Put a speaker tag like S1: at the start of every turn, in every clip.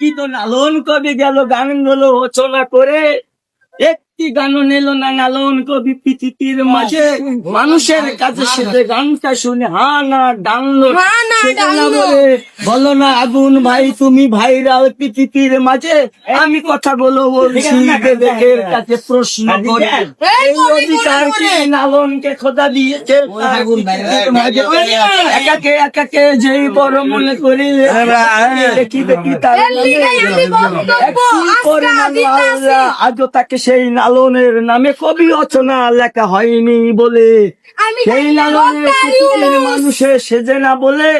S1: কি তো লালন কবে গেল গান হলো রচনা করে। গানও নিল না লালন কবি পৃথিবীর মাঝে। মানুষের কাছে সেতে গানটা শুনে হা না ডানলো।
S2: না
S1: বলো না আগুন ভাই তুমি ভাইরাল পৃথিবীর মাঝে? আমি কথা বলো বলছি বিবেকের কাছে প্রশ্ন করে।
S2: এই
S1: অধিকার
S2: বলে
S1: কি
S2: বলে।
S1: খোদা দিয়েছে? একাকে একাকে যেই বড় মনে করি দেখি দেখি তার না আজও তাকে সেই লালনের নামে কবি অচনা লেখা হয়নি বলে। সেই লালনের পৃথিবীর মানুষে সেজে না বলে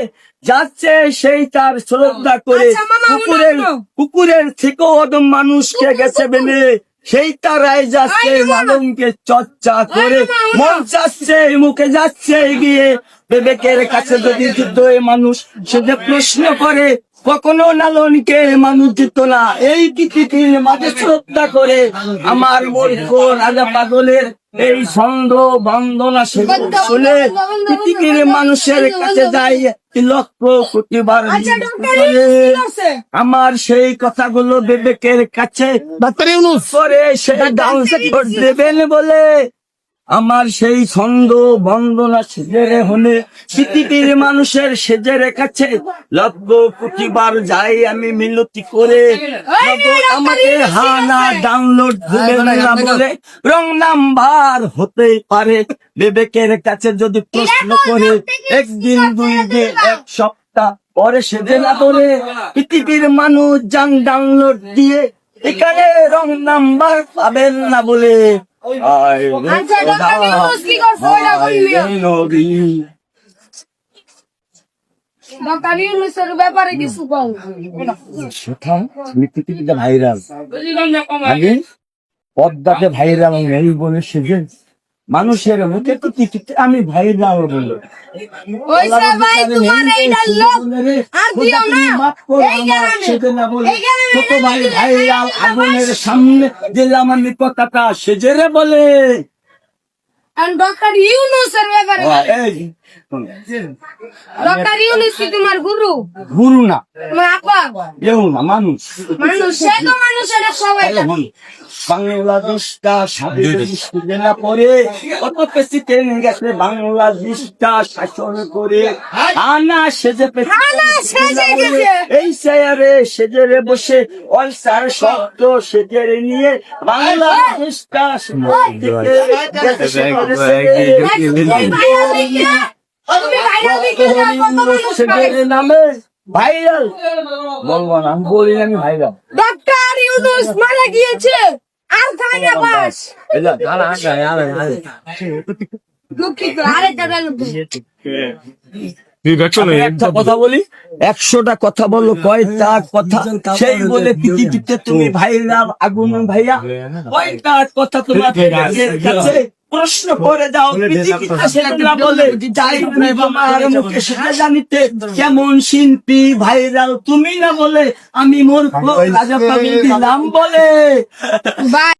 S1: যাচ্ছে সেই তার শ্রদ্ধা করে।
S2: আচ্ছা,
S1: কুকুরের। কুকুরের থেকেও অদম মানুষকে গেছে বেনে সেই তারাই যাচ্ছে। লালনকে চর্চা করে। মন চাচ্ছে মুখে যাচ্ছে গিয়ে বিবেকের কাছে যদি যুদ্ধ মানুষ সে যে প্রশ্ন করে কখনো লালনকে মানুষ জিত না এই পৃথিবীর মাঝে শ্রদ্ধা করে আমার মূর্খ রাজা পাগলের এই ছন্দ বন্দনা সেগুলো শুনে পৃথিবীর মানুষের কাছে যাই লক্ষ কোটিবার
S2: আচ্ছা ডক্টর
S1: করে।
S2: ইউনূস কি করছে?
S1: আমার সেই কথাগুলো বিবেকের কাছে করে সেটা ডান্স দেবেন বলে আমার সেই ছন্দ বন্দনা সেজেরে হলে পৃথিবীর মানুষের সেজেরে কাছে লব্ধ কোটিবার যাই আমি মিনতি করে। আমাকে হানা ডাউনলোড দেবেন না বলে রং নাম্বার হতে পারে। বিবেকের কাছে যদি প্রশ্ন করে একদিন দুই দিন এক সপ্তাহ পরে সেজে না করে পৃথিবীর মানুষ যান ডাউনলোড দিয়ে এখানে রং নাম্বার পাবেন না বলে।
S2: আচ্ছা,
S1: ভাইরাল। আগে পদ্মাতে ভাইরাল নেই বলে সেজে মানুষের মুখে পৃথিবীতে আমি
S2: ভাই যাব
S1: বলল। ভাই ভাই আগুনের সামনে দিলাম আমি পতাকা সেজেরে বলে।
S2: ডক্টর ইউনূসের ব্যাপারে।
S1: ও, এই
S2: ডক্টর ইউনূস কি তোমার গুরু।
S1: গুরু না।
S2: তোমার আপা।
S1: কেউ না মানুষ।
S2: মানুষ সে তো মানুষের সবাই।
S1: বাংলাদেশটা স্বাধীন পরে কত প্রেসিডেন্ট গেছে বাংলাদেশটা শাসন করে। আনা সেজে
S2: গেছে।
S1: এই চেয়ারে সেজেরে বসে অলসার শব্দ সেজেরে নিয়ে সেজেরে নামে ভাইরাল বলব না আমি বলি আমি ভাইরাল
S2: ডক্টর ইউনূস মারা গিয়েছে আর খায় না বাস দুঃখিত
S1: একটা কথা বলি একশোটা কথা বলো কয়টা কথা? সেই বলে পৃথিবীতে তুমি ভাইরাল আগুন ভাইয়া কয়টা কথা তোমার কাছে প্রশ্ন করে যাও বলে যাই তুমি তোমার মুখে সেটা জানিতে কেমন শিল্পী ভাইরাল তুমি না বলে আমি মোর রাজা দিলাম বলে।
S2: বাই।